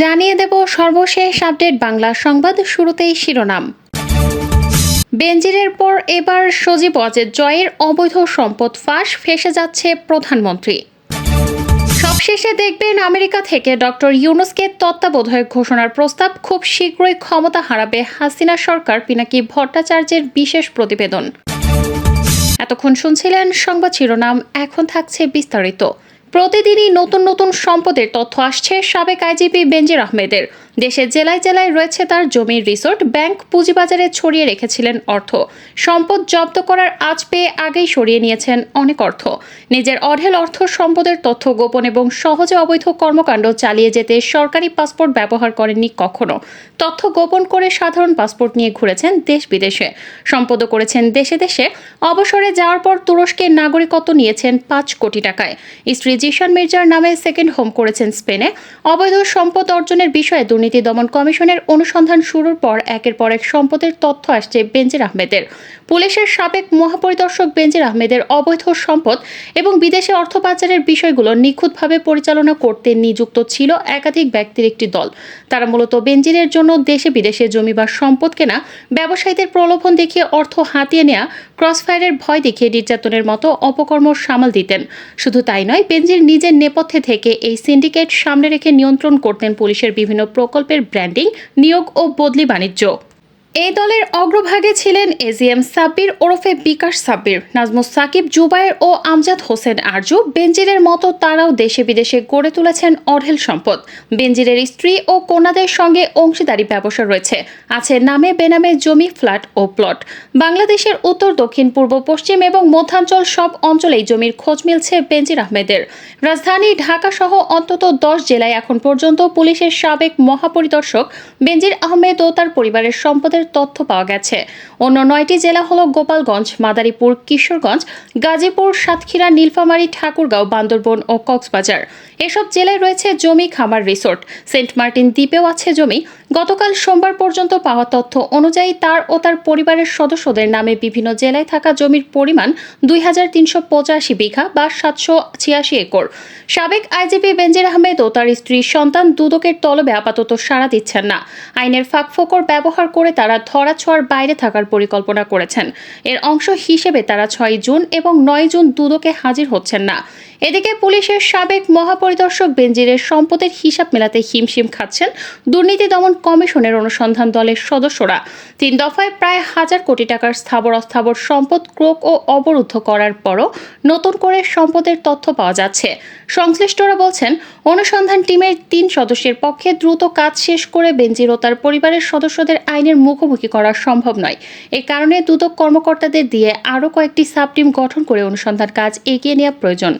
জানিয়ে দেব সর্বশেষ আপডেট বাংলা সংবাদ শুরুতেই শিরোনাম। বেনজিরের পর এবার সজীব অজের জয়ের অবৈধ সম্পদ ফাঁস ফেসে যাচ্ছে প্রধানমন্ত্রী। সবশেষে দেখবেন আমেরিকা থেকে ডক্টর ইউনুসকে তত্ত্বাবধায়ক ঘোষণার প্রস্তাব খুব শীঘ্রই ক্ষমতা হারাবে হাসিনা সরকার পিনাকি ভট্টাচার্যের বিশেষ প্রতিবেদন। এতক্ষণ শুনছিলেন সংবাদ শিরোনাম, এখন থাকছে বিস্তারিত। প্রতিদিনই নতুন নতুন সম্পদের তথ্য আসছে সাবেক আইজিপি বেঞ্জির আহমেদের। দেশের জেলায় জেলায় রয়েছে তার জমির রিসোর্ট। ব্যাংক পুঁজিবাজারে ছড়িয়ে রেখেছিলেন অর্থ। সম্পদ জব্দ করার আজ পেয়ে আগেই সরিয়ে নিয়েছেন অনেক অর্থ। নিজের অঢেল অর্থ সম্পদের তথ্য গোপন এবং সহজে অবৈধ কর্মকাণ্ড চালিয়ে যেতে সরকারি পাসপোর্ট ব্যবহার করেননি কখনো। তথ্য গোপন করে সাধারণ পাসপোর্ট নিয়ে ঘুরেছেন দেশ বিদেশে। সম্পদও করেছেন দেশে দেশে। অবসরে যাওয়ার পর তুরস্কের নাগরিকত্ব নিয়েছেন পাঁচ কোটি টাকায়। স্ত্রী জিশান মির্জার নামে সেকেন্ড হোম করেছেন স্পেনে। অবৈধ সম্পদ অর্জনের বিষয়ে দুর্নীতি দমন কমিশনের অনুসন্ধান শুরুর পর একের পর এক সম্পদের তথ্য আসছে বেনজির আহমেদের। পুলিশের সাবেক মহাপরিদর্শক বেনজির আহমেদের অবৈধ সম্পদ এবং বিদেশে অর্থ পাচারের বিষয়গুলো নিখুঁতভাবে পরিচালনা করতে নিযুক্ত ছিল একাধিক ব্যক্তির একটি দল। তারা মূলত বেনজিরের জন্য দেশে বিদেশে জমি বা সম্পদ কেনা, ব্যবসায়ীদের প্রলোভন দেখিয়ে অর্থ হাতিয়ে নেওয়া ক্রসফায়ারের ভয় দেখিয়ে নির্যাতনের মতো অপকর্ম সামাল দিতেন। শুধু তাই নয় বেঞ্জির নিজের নেপথ্যে থেকে এই সিন্ডিকেট সামনে রেখে নিয়ন্ত্রণ করতেন পুলিশের বিভিন্ন প্রকল্পের ব্র্যান্ডিং নিয়োগ ও বদলি বাণিজ্য। এই দলের অগ্রভাগে ছিলেন এজিএম সাব্বির ওরফে বিকাশ সাব্বির, নাজমুস সাকিব, জুবায়ের ও আমজাদ হোসেন আরজু। বেনজিরের মতো তারাও দেশে বিদেশে গড়ে তুলেছেন অঢেল সম্পদ। বেনজিরের স্ত্রী ও কন্যাদের সঙ্গে অংশীদারি ব্যবসা রয়েছে। আছে নামে বেনামে জমি, ফ্ল্যাট ও প্লট। বাংলাদেশের উত্তর, দক্ষিণ, পূর্ব, পশ্চিম এবং মধ্যাঞ্চল সব অঞ্চলেই জমির খোঁজ মিলছে বেনজির আহমেদের। রাজধানী ঢাকা সহ অন্তত দশ জেলায় এখন পর্যন্ত পুলিশের সাবেক মহাপরিদর্শক বেনজির আহমেদ ও তার পরিবারের সম্পদের তথ্য পাওয়া গেছে। অন্য নয়টি জেলা হল গোপালগঞ্জ, মাদারীপুর, কিশোরগঞ্জ, গাজীপুর, সাতক্ষীরা, নীলফামারী, ঠাকুরগাঁও, বান্দরবন ও কক্সবাজার। এসব জেলায় রয়েছে জমি, খামার, রিসোর্ট। সেন্ট মার্টিন দ্বীপেও আছে জমি। গতকাল সোমবার পর্যন্ত পাওয়া তথ্য অনুযায়ী তার ও তার পরিবারের সদস্যদের নামে বিভিন্ন জেলায় থাকা জমির পরিমাণ দুই হাজার তিনশো পঁচাশি বিঘা বা সাতশো ছিয়াশি একর। সাবেক আইজিপি বেনজির আহমেদ ও তার স্ত্রীর সন্তান দুদকের তলবে আপাতত সাড়া দিচ্ছেন না। আইনের ফাঁকফোকর ব্যবহার করে তারা ধরাছোঁয়ার বাইরে থাকার পরিকল্পনা করেছেন। এর অংশ হিসেবে তারা ছয় জুন এবং নয় জুন দুদকে হাজির হচ্ছেন না। এদিকে পুলিশের সাবেক মহাপরিদর্শক বেনজিরের সম্পদের হিসাব মেলাতে হিমশিম খাচ্ছেন দুর্নীতি দমন কমিশনের অনুসন্ধান দলের সদস্যরা। তিন দফায় প্রায় হাজার কোটি টাকার স্থাবর অস্থাবর সম্পদ ক্রোক ও অবরুদ্ধ করার পরও নতুন করে সম্পদের তথ্য পাওয়া যাচ্ছে। সংশ্লিষ্টরা বলছেন, অনুসন্ধান টিমের তিন সদস্যের পক্ষে দ্রুত কাজ শেষ করে বেনজির ও তার পরিবারের সদস্যদের আইনের মুখোমুখি করা সম্ভব নয়। এ কারণে দুদক কর্মকর্তাদের দিয়ে আরও কয়েকটি সাব টিম গঠন করে অনুসন্ধান কাজ এগিয়ে নেওয়া প্রয়োজন।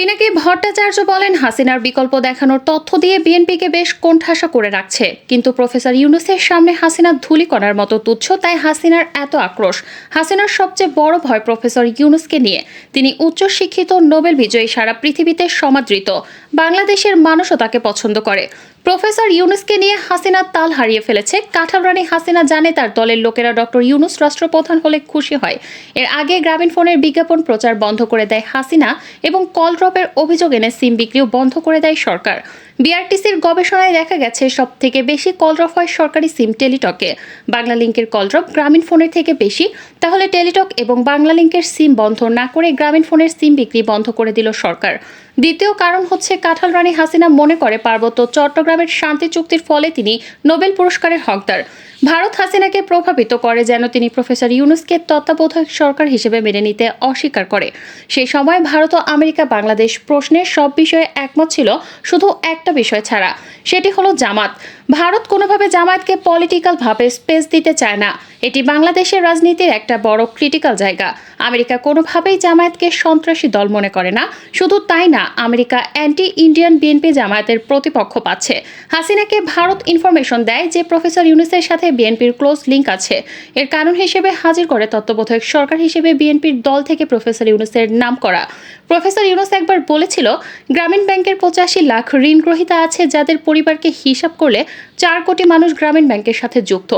পিনাকি ভট্টাচার্য বলেন, হাসিনার বিকল্প দেখানোর তথ্য দিয়ে বিএনপিকে বেশ কোণঠাসা করে রাখছে। কিন্তু প্রফেসর ইউনুসের সামনে হাসিনার ধুলি করার মতো তুচ্ছ, তাই হাসিনার এত আক্রোশ। হাসিনার সবচেয়ে বড় ভয় প্রফেসর ইউনুসকে নিয়ে। তিনি উচ্চশিক্ষিত, নোবেল বিজয়ী, সারা পৃথিবীতে সমাদৃত। বাংলাদেশের মানুষও তাকে পছন্দ করে। প্রফেসর ইউনুসকে নিয়ে হাসিনা তাল হারিয়ে ফেলেছে। কাঁঠাল রানী হাসিনা জানে তার দলের লোকেরা ডক্টর ইউনুস রাষ্ট্রপ্রধান হলে খুশি হয়। এর আগে গ্রামীণ ফোনের বিজ্ঞাপন প্রচার বন্ধ করে দেয় হাসিনা এবং কল ড্রপের অভিযোগ এনে সিম বিক্রিও বন্ধ করে দেয় সরকার। বিআরটিসির গবেষণায় দেখা গেছে সব থেকে বেশি কল ড্রপ হয় সরকারি সিম টেলিটকে। বাংলা লিঙ্কের কলড্রপ গ্রামীণ ফোনের থেকে বেশি, তাহলে টেলিটক এবং বাংলা লিঙ্কের সিম বন্ধ না করে গ্রামীণ ফোনের সিম বিক্রি বন্ধ করে দিল সরকার। দ্বিতীয় কারণ হচ্ছে, কাঁঠাল রানী হাসিনা মনে করে পার্বত্য চট্টগ্রামের শান্তি চুক্তির ফলে তিনি নোবেল পুরস্কারের হকদার। ভারত হাসিনাকে প্রভাবিত করে যেন তিনি প্রফেসর ইউনুসকে তত্ত্বাবধায়ক সরকার হিসেবে মেনে নিতে অস্বীকার করে। সেই সময় ভারত ও আমেরিকা বাংলাদেশ প্রশ্নের সব বিষয়ে একমত ছিল, শুধু একটা বিষয় ছাড়া। সেটি হলো জামাত। ভারত কোনোভাবে জামায়াতকে পলিটিক্যালভাবে স্পেস দিতে চায় না। এটি বাংলাদেশের রাজনীতির একটা বড় ক্রিটিক্যাল জায়গা। আমেরিকা কোনোভাবেই জামায়াতকে সন্ত্রাসী দল মনে করে না। শুধু তাই না, আমেরিকা অ্যান্টি ইন্ডিয়ান বিএনপি জামায়াতের প্রতিপক্ষ পাচ্ছে। হাসিনাকে ভারত ইনফরমেশন দেয় যে প্রফেসর ইউনুসের সাথে বিএনপির ক্লোজ লিঙ্ক আছে। এর কারণ হিসেবে হাজির করে তত্ত্বাবধায়ক সরকার হিসেবে বিএনপির দল থেকে প্রফেসর ইউনুসের নাম করা। প্রফেসর ইউনুস একবার বলেছিল, গ্রামীণ ব্যাংকের পঁচাশি লাখ ঋণ গ্রহীতা আছে যাদের পরিবারকে হিসাব করলে চার কোটি মানুষ গ্রামীণ ব্যাংকের সাথে যুক্ত।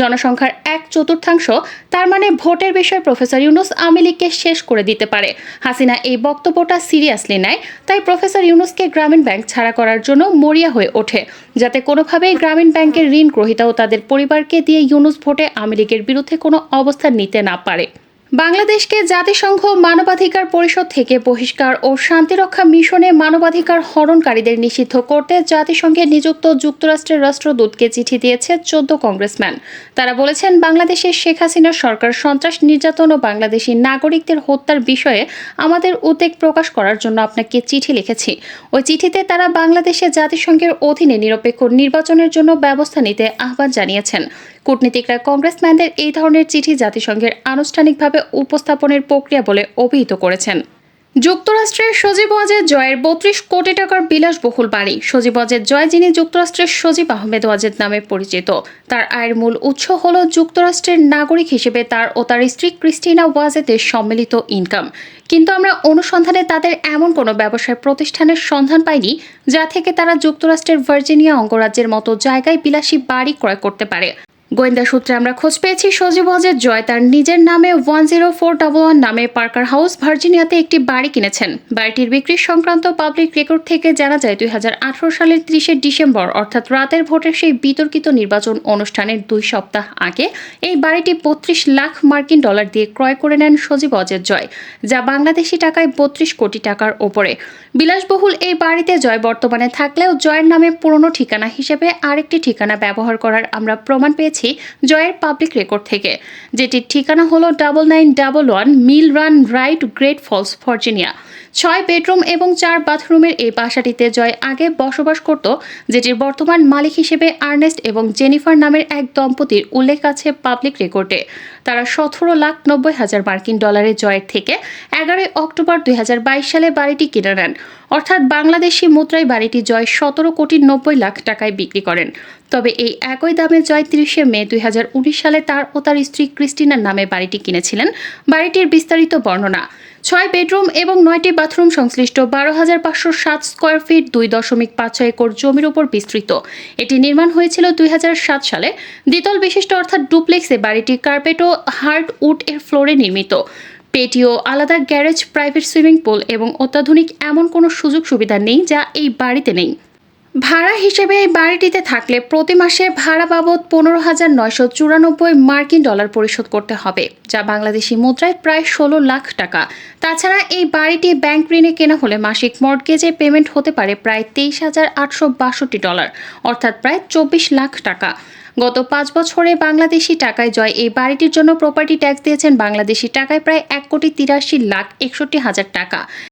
জনসংখ্যার এক চতুর্থাংশ, তার মানে ভোটের বিষয়ে প্রফেসর ইউনুস আওয়ামী শেষ করে দিতে পারে। হাসিনা এই বক্তব্যটা সিরিয়াসলি নেয়, তাই প্রফেসর ইউনুসকে গ্রামীণ ব্যাংক ছাড়া করার জন্য মরিয়া হয়ে ওঠে, যাতে কোনোভাবেই গ্রামীণ ব্যাংকের ঋণ গ্রহীতা ও তাদের পরিবারকে দিয়ে ইউনুস ভোটে আওয়ামী বিরুদ্ধে কোনো অবস্থান নিতে না পারে। বাংলাদেশকে জাতিসংঘ মানবাধিকার পরিষদ থেকে বহিষ্কার ও শান্তিরক্ষা মিশনে মানবাধিকার হরণকারীদের নিষিদ্ধ করতে জাতিসংঘে নিযুক্ত যুক্তরাষ্ট্রের রাষ্ট্রদূতকে চিঠি দিয়েছে চোদ্দ কংগ্রেসম্যান। তারা বলেছেন, বাংলাদেশের শেখ হাসিনার সরকার সন্ত্রাস, নির্যাতন ও বাংলাদেশি নাগরিকদের হত্যার বিষয়ে আমাদের উদ্বেগ প্রকাশ করার জন্য আপনাকে চিঠি লিখেছি। ওই চিঠিতে তারা বাংলাদেশে জাতিসংঘের অধীনে নিরপেক্ষ নির্বাচনের জন্য ব্যবস্থা নিতে আহ্বান জানিয়েছেন। কূটনীতিকরা কংগ্রেসম্যানদের এই ধরনের চিঠি জাতিসংঘের আনুষ্ঠানিকভাবে উপস্থাপনের প্রক্রিয়া বলে অভিহিত করেছেন। যুক্তরাষ্ট্রের সজীব ওয়াজেদ জয়ের বত্রিশ কোটি টাকার বিলাসবহুল বাড়ি। সজীব ওয়াজেদ জয় যিনি যুক্তরাষ্ট্রের সজীব আহমেদ ওয়াজেদ নামে পরিচিত। তার আয়ের মূল উৎস হল যুক্তরাষ্ট্রের নাগরিক হিসেবে তার ও তার স্ত্রী ক্রিস্টিনা ওয়াজেদের সম্মিলিত ইনকাম। কিন্তু আমরা অনুসন্ধানে তাদের এমন কোনো ব্যবসায় প্রতিষ্ঠানের সন্ধান পাইনি, যা থেকে তারা যুক্তরাষ্ট্রের ভার্জিনিয়া অঙ্গরাজ্যের মতো জায়গায় বিলাসী বাড়ি ক্রয় করতে পারে। গোয়েন্দা সূত্রে আমরা খোঁজ পেয়েছি, সজীব ওয়াজেদ জয় তার নিজের নামে one zero four double one নামে পার্কার হাউস, ভার্জিনিয়াতে একটি বাড়ি কিনেছেন। বাড়িটির বিক্রি সংক্রান্ত পাবলিক রেকর্ড থেকে জানা যায় দুই হাজার আঠারো সালের ত্রিশে ডিসেম্বর, অর্থাৎ রাতের ভোটের সেই বিতর্কিত নির্বাচন অনুষ্ঠানের দুই সপ্তাহ আগে এই বাড়িটি বত্রিশ লাখ মার্কিন ডলার দিয়ে ক্রয় করে নেন সজীব অজের জয়, যা বাংলাদেশি টাকায় বত্রিশ কোটি টাকার ওপরে। বিলাসবহুল এই বাড়িতে জয় বর্তমানে থাকলেও জয়ের নামে পুরনো ঠিকানা হিসেবে আরেকটি ঠিকানা ব্যবহার করার আমরা প্রমাণ পেয়েছি জয়ের পাবলিক রেকর্ড থেকে। যেটির ঠিকানা হলো double nine double one Mill Run Right Great Falls Virginia ছয় বেডরুম এবং চার বাথরুমের এই বাসাটিতে জয় আগে বসবাস করত, যেটির বর্তমান মালিক হিসেবে আর্নেস্ট এবং জেনিফার নামের এক দম্পতির উল্লেখ আছে পাবলিক রেকর্ডে তারা সতেরো লাখ নব্বই হাজার মার্কিন ডলারের জয়ের থেকে এগারোই অক্টোবর দুই হাজার বাইশ সালে বাড়িটি কিনে নেন। অর্থাৎ বাংলাদেশি মুদ্রায় বাড়িটি জয় সতেরো কোটি নব্বই লাখ টাকায় বিক্রি করেন। তবে এই একই দামে জয় তিরিশে মে দুই হাজার উনিশ সালে তার ও তার স্ত্রী ক্রিস্টিনার নামে বাড়িটি কিনেছিলেন। বাড়িটির বিস্তারিত বর্ণনা, ছয় বেডরুম এবং নয়টি বাথরুম সংশ্লিষ্ট বারো হাজার পাঁচশো সাত স্কোয়ার ফিট দুই দশমিক পাঁচ ছয় একর জমির উপর বিস্তৃত। এটি নির্মাণ হয়েছিল দুই সাত সালে। দ্বিতল বিশিষ্ট অর্থাৎ ডুপ্লেক্সে বাড়িটি কার্পেট ও হার্ড উড এর ফ্লোরে নির্মিত। পেটিও, আলাদা গ্যারেজ, প্রাইভেট সুইমিং পুল এবং অত্যাধুনিক এমন কোনো সুযোগ সুবিধা নেই যা এই বাড়িতে নেই। ভাড়া হিসেবে এই বাড়িটিতে থাকলে প্রতি মাসে ভাড়া বাবদ পনেরো হাজার নয়শো চুরানব্বই মার্কিন ডলার পরিশোধ করতে হবে, যা বাংলাদেশি মুদ্রায় প্রায় ষোলো লাখ টাকা। তাছাড়া এই বাড়িটি ব্যাংক ঋণে কেনা হলে মাসিক মর্টগেজে পেমেন্ট হতে পারে প্রায় তেইশ হাজার আটশো বাষট্টি ডলার, অর্থাৎ প্রায় চব্বিশ লাখ টাকা। গত পাঁচ বছরে বাংলাদেশি টাকায় জয়। এই বাড়িটির জন্য প্রপার্টি ট্যাক্স দিয়েছেন বাংলাদেশি টাকায় প্রায় এক কোটি তিরাশি লাখ একষট্টি হাজার টাকা।